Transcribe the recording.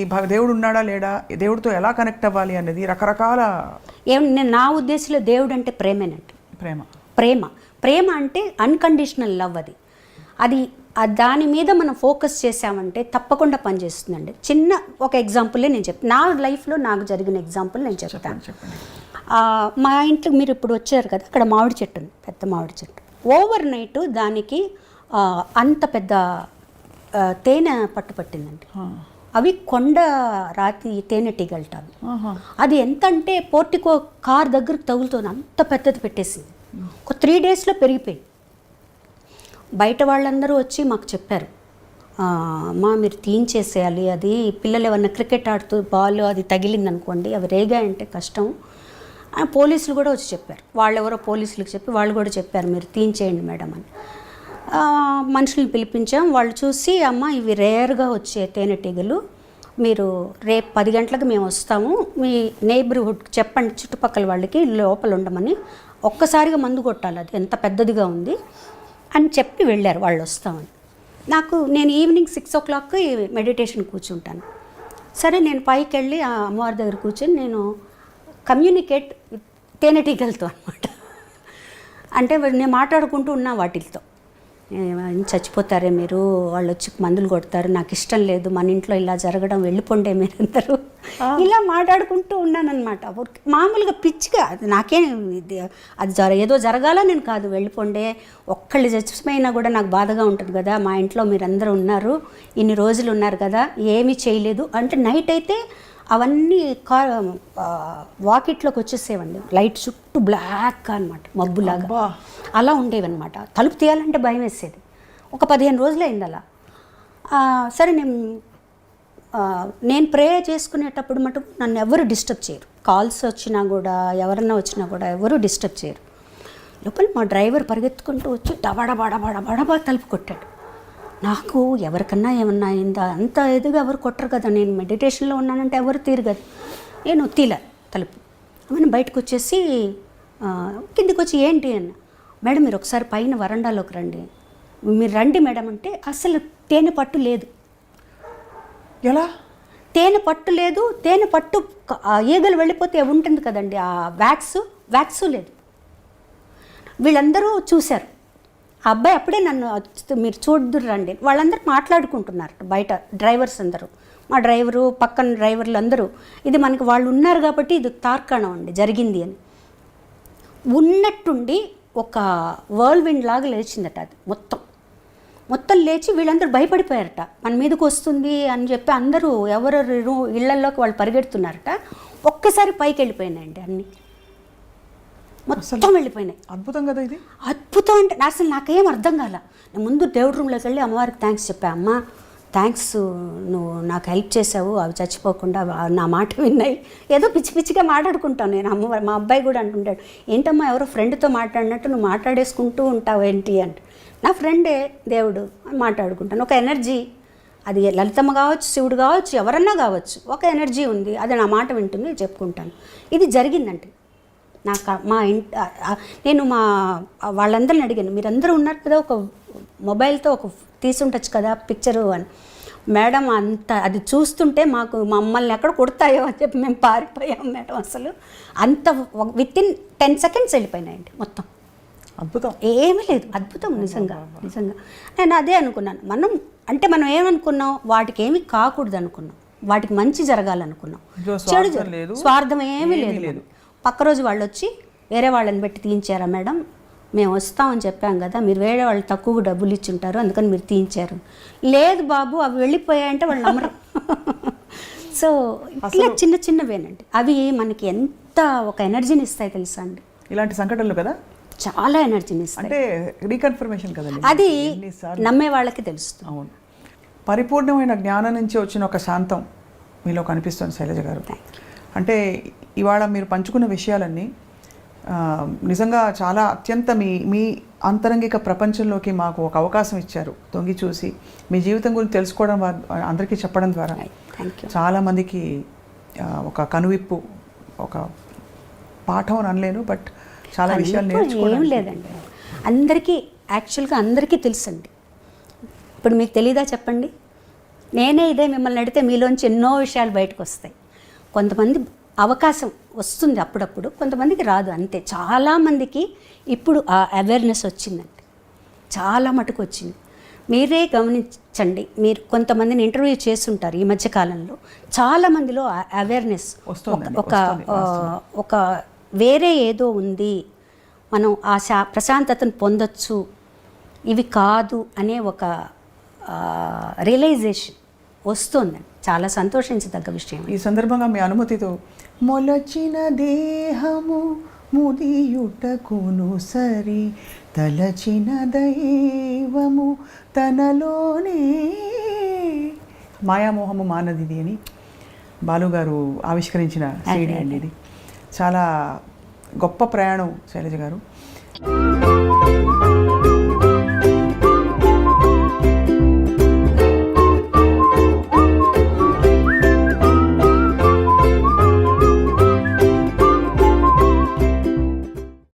ఈ దేవుడు ఉన్నాడా లేడా? దేవుడితో ఎలా కనెక్ట్ అవ్వాలి అనేది రకరకాల ఏం నేను నా ఉద్దేశంలో దేవుడు అంటే ప్రేమేనండి ప్రేమ. ప్రేమ. ప్రేమ అంటే అన్కండిషనల్ లవ్ అది. అది దాని మీద మనం ఫోకస్ చేసామంటే తప్పకుండా పనిచేస్తుందండి చిన్న ఒక ఎగ్జాంపులే నేను చెప్తాను నా లైఫ్లో నాకు జరిగిన ఎగ్జాంపుల్ నేను చెప్తాను. మా ఇంట్లో మీరు ఇప్పుడు వచ్చారు కదా అక్కడ మామిడి చెట్టు ఉంది పెద్ద మామిడి చెట్టు. ఓవర్ నైట్ దానికి అంత పెద్ద తేనె పట్టు పట్టిందండి. అవి కొండ రాతి తేనెటీగలట అవి. అది ఎంత అంటే పోర్టికో కార్ దగ్గరకు తగులుతుంది. అంత పెద్దది పెట్టేసింది. ఒక త్రీ డేస్లో పెరిగిపోయింది. బయట వాళ్ళందరూ వచ్చి మాకు చెప్పారు. "ఆ, అమ్మా మీరు తీయించేసేయాలి. అది పిల్లలు ఏమన్నా క్రికెట్ ఆడుతూ బాల్ అది తగిలింది అనుకోండి అవి రేగాయంటే కష్టం. పోలీసులు కూడా వచ్చి చెప్పారు. వాళ్ళు ఎవరో పోలీసులకు చెప్పి వాళ్ళు కూడా చెప్పారు మీరు తీయించేయండి మేడం అని. ఆ, మనుషుల్ని పిలిపించాం. వాళ్ళు చూసి అమ్మ ఇవి రేర్గా వచ్చే తేనెటీగలు మీరు రేపు పది గంటలకు మేము వస్తాము. మీ నేబర్హుడ్ చెప్పండి చుట్టుపక్కల వాళ్ళకి లోపల ఉండమని. ఒక్కసారిగా మందు కొట్టాలి అది. ఎంత పెద్దదిగా ఉంది అని చెప్పి వెళ్ళారు వాళ్ళు వస్తామని. నాకు నేను ఈవినింగ్ సిక్స్ ఓ క్లాక్కి మెడిటేషన్ కూర్చుంటాను. సరే నేను పైకి వెళ్ళి ఆ అమ్మవారి దగ్గర కూర్చొని నేను కమ్యూనికేట్ తేనెటీగలతో అనమాట అంటే నేను మాట్లాడుకుంటూ ఉన్నా వాటితో. చచ్చిపోతారే మీరు? వాళ్ళు వచ్చి మందులు కొడతారు. నాకు ఇష్టం లేదు. మన ఇంట్లో ఇలా జరగడం వెళ్ళిపోండే మీరందరూ ఇలా మాట్లాడుకుంటూ ఉన్నానన్నమాట. ఊరికే మామూలుగా పిచ్చిగా అది నాకేం ఇది అది జర ఏదో జరగాల నేను కాదు. వెళ్ళిపోండే. ఒక్కళ్ళు చచ్చిపోయినా కూడా నాకు బాధగా ఉంటుంది కదా. మా ఇంట్లో మీరందరూ ఉన్నారు. ఇన్ని రోజులు ఉన్నారు కదా. ఏమీ చేయలేదు. అంటే నైట్ అయితే అవన్నీ కా వాకిట్లోకి వచ్చేసేవండి. లైట్ చుట్టూ బ్లాక్ అనమాట మబ్బులాగా. అలా ఉండేవన్నమాట. తలుపు తీయాలంటే భయం వేసేది. ఒక పదిహేను రోజులు అయింది అలా. సరే నేను నేను ప్రే చేసుకునేటప్పుడు మటుకు నన్ను ఎవరు డిస్టర్బ్ చేయరు. కాల్స్ వచ్చినా కూడా ఎవరన్నా వచ్చినా కూడా ఎవరు డిస్టర్బ్ చేయరు. లోపల మా డ్రైవర్ పరిగెత్తుకుంటూ వచ్చి డబడబా డబడా డబా తలుపు కొట్టాడు. నాకు ఎవరికన్నా ఏమన్నా అయిందా? అంత ఎదుగా ఎవరు కొట్టరు కదా. నేను మెడిటేషన్లో ఉన్నానంటే ఎవరు తీరు కదా. నేను తీల తలుపు. ఆమెను బయటకు వచ్చేసి కిందికి వచ్చి ఏంటి అన్న. మేడం మీరు ఒకసారి పైన వరండాలోకి రండి. మీరు రండి మేడం అంటే అసలు తేనె పట్టు లేదు. ఎలా? తేనె పట్టు లేదు. తేనె పట్టు ఈగలు వెళ్ళిపోతే ఉంటుంది కదండి. ఆ వ్యాక్స్ వ్యాక్స్ లేదు. వీళ్ళందరూ చూశారు. అబ్బాయి అప్పుడే నన్ను మీరు చూద్దురు రండి వాళ్ళందరూ మాట్లాడుకుంటున్నారు బయట డ్రైవర్స్ అందరూ. మా డ్రైవరు పక్కన డ్రైవర్లు అందరూ ఇది మనకి వాళ్ళు ఉన్నారు కాబట్టి ఇది తార్కాణం అండి జరిగింది అని. ఉన్నట్టుండి ఒక వరల్డ్ విండ్ లాగా లేచిందట అది మొత్తం. మొత్తం లేచి వీళ్ళందరూ భయపడిపోయారట. మన మీదకి వస్తుంది అని చెప్పి అందరూ ఎవరెవరు రూ- ఇళ్ళల్లోకి వాళ్ళు పరిగెడుతున్నారట. ఒక్కసారి పైకి వెళ్ళిపోయినాయండి అన్నీ. మొత్తం వెళ్ళిపోయినాయి. అద్భుతం కదా ఇది. అద్భుతం అంటే అసలు నాకేం అర్థం కాల. నేను ముందు దేవుడి రూమ్లోకి వెళ్ళి అమ్మవారికి థ్యాంక్స్ చెప్పా. అమ్మ థ్యాంక్స్ నువ్వు నాకు హెల్ప్ చేసావు అవి చచ్చిపోకుండా నా మాట విన్నాయి. ఏదో పిచ్చి పిచ్చిగా మాట్లాడుకుంటాను నేను. అమ్మవారు మా అబ్బాయి కూడా అంటుంటాడు ఏంటమ్మా ఎవరో ఫ్రెండ్తో మాట్లాడినట్టు నువ్వు మాట్లాడేసుకుంటూ ఉంటావు ఏంటి? అంటే. నా ఫ్రెండే దేవుడు అని మాట్లాడుకుంటాను. ఒక ఎనర్జీ అది లలితమ్మ కావచ్చు శివుడు కావచ్చు ఎవరన్నా కావచ్చు ఒక ఎనర్జీ ఉంది. అది నా మాట వింటుంది చెప్పుకుంటాను. ఇది జరిగిందంటే. నాకు మా ఇంటి నేను మా వాళ్ళందరిని అడిగాను మీరందరూ ఉన్నారు కదా ఒక మొబైల్తో ఒక తీసి ఉండొచ్చు కదా పిక్చరు అని. మేడం అంత అది చూస్తుంటే మాకు మమ్మల్ని ఎక్కడ కొడతాయో అని చెప్పి మేము పారిపోయాం మేడం అసలు. అంత విత్ ఇన్ టెన్ సెకండ్స్ వెళ్ళిపోయినాయండి మొత్తం. అద్భుతం. ఏమీ లేదు అద్భుతం నిజంగా నిజంగా. నేను అదే అనుకున్నాను మనం అంటే మనం ఏమనుకున్నాం వాటికి ఏమీ కాకూడదు అనుకున్నాం వాటికి మంచి జరగాలనుకున్నాం. చెడు స్వార్థం ఏమీ లేదు. పక్క రోజు వాళ్ళు వచ్చి వేరే వాళ్ళని పెట్టి తీయించారా మేడం? మేము వస్తామని చెప్పాం కదా మీరు వేరే వాళ్ళు తక్కువ డబ్బులు ఇచ్చి ఉంటారు అందుకని మీరు తీయించారు. లేదు బాబు అవి వెళ్ళిపోయాయంటే వాళ్ళు నమ్మరు. సో ఇట్లా చిన్న చిన్నవేనండి. అవి మనకి ఎంత ఒక ఎనర్జీని ఇస్తాయి తెలుసా అండి? ఇలాంటి సంఘటనలు కదా? చాలా ఎనర్జీని ఇస్తాయి. అంటే రీకన్ఫర్మేషన్ కదండి. అది నమ్మే వాళ్ళకి తెలుస్తుంది. అవును. పరిపూర్ణమైన జ్ఞానం నుంచి వచ్చిన ఒక శాంతం మీలో కనిపిస్తుంది శైలజ గారు. అంటే ఇవాళ మీరు పంచుకున్న విషయాలన్నీ నిజంగా చాలా అత్యంత మీ మీ అంతరంగిక ప్రపంచంలోకి మాకు ఒక అవకాశం ఇచ్చారు. తొంగి చూసి మీ జీవితం గురించి తెలుసుకోవడం అందరికీ చెప్పడం ద్వారా చాలామందికి ఒక కనువిప్పు ఒక పాఠం అని అనలేను బట్ చాలా విషయాలు నేర్చుకోవడం లేదండి. అందరికీ యాక్చువల్గా అందరికీ తెలుసండి. ఇప్పుడు మీకు తెలీదా చెప్పండి? నేనే ఇదే మిమ్మల్ని అడిగితే మీలోంచి ఎన్నో విషయాలు బయటకు వస్తాయి. కొంతమంది అవకాశం వస్తుంది అప్పుడప్పుడు. కొంతమందికి రాదు అంతే. చాలామందికి ఇప్పుడు ఆ అవేర్నెస్ వచ్చిందండి చాలా మటుకు వచ్చింది. మీరే గమనించండి. మీరు కొంతమందిని ఇంటర్వ్యూ చేస్తుంటారు ఈ మధ్య కాలంలో. చాలా మందిలో అవేర్నెస్ ఒక ఒక వేరే ఏదో ఉంది. మనం ఆ శా ప్రశాంతతను పొందొచ్చు. ఇవి కాదు అనే ఒక రియలైజేషన్ వస్తుందండి చాలా సంతోషించదగ్గ విషయం ఈ సందర్భంగా మీ అనుమతితో మొలచిన దేహము ముదియుటకును సరి తలచిన దైవము తనలోనే. మాయామోహము మానదిది అని బాలుగారు ఆవిష్కరించిన సీడీ అండి ఇది. చాలా గొప్ప ప్రయాణం శైలజ గారు.